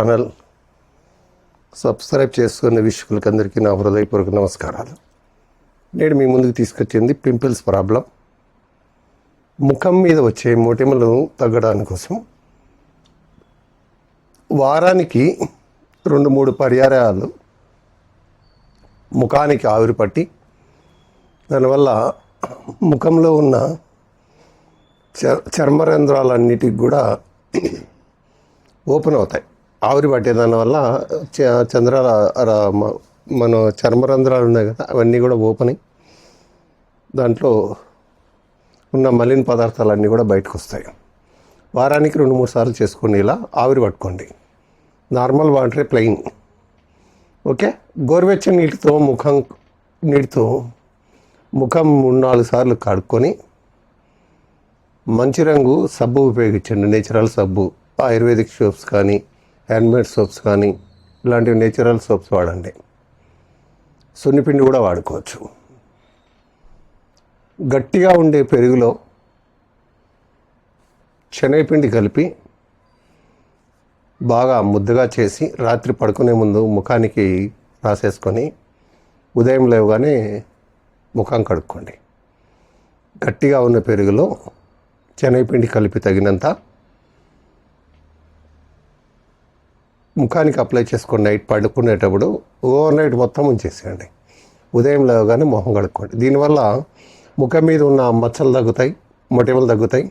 Channel subscribe చేసుకున్న వీక్షకులకి అందరికీ నా హృదయపూర్వక నమస్కారాలు. నేను మీ ముందుకు తీసుకొచ్చింది పింపుల్స్ ప్రాబ్లం. ముఖం మీద వచ్చే మొటిమలు తగ్గడానికి కోసం వారానికి రెండు మూడు పర్యాయాలు ముఖానికి ఆవిరి పట్టి దానివల్ల ముఖంలో ఉన్న చర్మరంధ్రాలన్నిటికి కూడా ఓపెన్ అవుతాయి. ఆవిరి పట్టే దానివల్ల చ- చంద్రాల మన చర్మరంధ్రాలు ఉన్నాయి కదా అవన్నీ కూడా ఓపెన్ అయ్యి దాంట్లో ఉన్న మలిన పదార్థాలన్నీ కూడా బయటకు వస్తాయి. వారానికి రెండు మూడు సార్లు చేసుకోండి ఇలా ఆవిరి పట్టుకోండి. నార్మల్ వాటరే ప్లెయిన్. ఓకే? గోరువెచ్చని నీటితో ముఖం నీటితో ముఖం మూడు నాలుగు సార్లు కడుక్కొని మంచి రంగు సబ్బు ఉపయోగించండి. నేచురల్ సబ్బు ఆయుర్వేదిక్ షోప్స్ కానీ హ్యాండ్మేడ్ సోప్స్ కానీ ఇలాంటివి నేచురల్ సోప్స్ వాడండి. సున్నిపిండి కూడా వాడుకోవచ్చు. గట్టిగా ఉండే పెరుగులో శనగపిండి కలిపి బాగా ముద్దగా చేసి రాత్రి పడుకునే ముందు ముఖానికి రాసేసుకొని ఉదయం లేవగానే ముఖం కడుక్కోండి. గట్టిగా ఉన్న పెరుగులో శనగపిండి కలిపి తగినంత ముఖానికి అప్లై చేసుకొని నైట్ పడుకునేటప్పుడు ఓవర్ నైట్ మొత్తం ఉంచేసేయండి. ఉదయం లేవగానే మొహం కడుక్కోండి. దీనివల్ల ముఖం మీద ఉన్న మచ్చలు తగ్గుతాయి మొటిమలు తగ్గుతాయి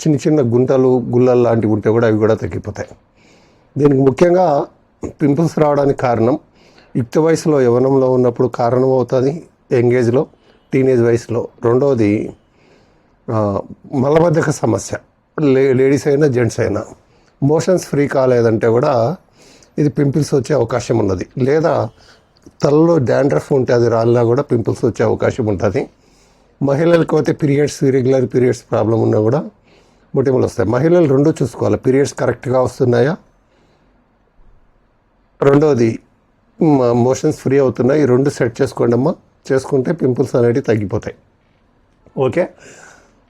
చిన్న చిన్న గుంటలు గుల్లలు లాంటివి ఉంటే కూడా అవి కూడా తగ్గిపోతాయి. దీనికి ముఖ్యంగా పింపుల్స్ రావడానికి కారణం యుక్త వయసులో యవనంలో ఉన్నప్పుడు కారణం అవుతుంది యంగేజ్లో టీనేజ్ వయసులో. రెండవది మలబద్ధక సమస్య. లే లేడీస్ అయినా జెంట్స్ అయినా. మోషన్స్ ఫ్రీ కాలేదంటే కూడా ఇది పింపుల్స్ వచ్చే అవకాశం ఉన్నది. లేదా తలలో డాండ్రఫ్ ఉంటే అది రాలినా కూడా పింపుల్స్ వచ్చే అవకాశం ఉంటుంది. మహిళలకు అయితే పీరియడ్స్ ఇరెగ్యులర్ పీరియడ్స్ ప్రాబ్లం ఉన్నా కూడా మొటిమలు వస్తాయి. మహిళలు రెండు చూసుకోవాలి. పీరియడ్స్ కరెక్ట్గా వస్తున్నాయా? రెండవది మోషన్స్ ఫ్రీ అవుతున్నాయి. ఈ రెండు సెట్ చేసుకోండి అమ్మా. చేసుకుంటే పింపుల్స్ అనేవి తగ్గిపోతాయి. ఓకే?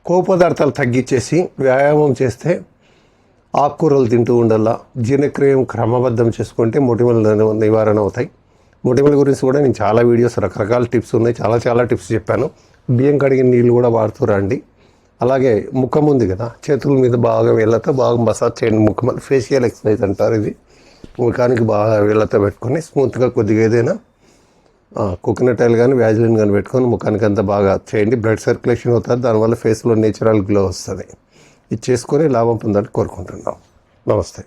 కొవ్వు పదార్థాలు తగ్గించేసి వ్యాయామం చేస్తే ఆకుకూరలు తింటూ ఉండాలా? జీర్ణక్రియం క్రమబద్ధం చేసుకుంటే మొటిమలు నివారణ అవుతాయి. మొటిమల గురించి కూడా నేను చాలా వీడియోస్ రకరకాల టిప్స్ ఉన్నాయి. చాలా చాలా టిప్స్ చెప్పాను. బియ్యం కడిగిన నీళ్ళు కూడా వాడుతూ రండి. అలాగే ముఖం ఉంది కదా? చేతుల మీద బాగా వేళ్ళతో బాగా మసాజ్ చేయండి. ముఖం ఫేషియల్ ఎక్సర్సైజ్ అంటారు ఇది. ముఖానికి బాగా వేళ్ళతో పెట్టుకొని స్మూత్గా కొద్దిగా ఏదైనా కోకోనట్ ఆయిల్ కానీ వ్యాజిలిన్ కానీ పెట్టుకొని ముఖానికి అంతా బాగా చేయండి. బ్లడ్ సర్క్యులేషన్ అవుతుంది. దానివల్ల ఫేస్లో నేచురల్ గ్లో వస్తుంది. ఇది చేసుకొని లాభం పొందాలని కోరుకుంటున్నాం. నమస్తే.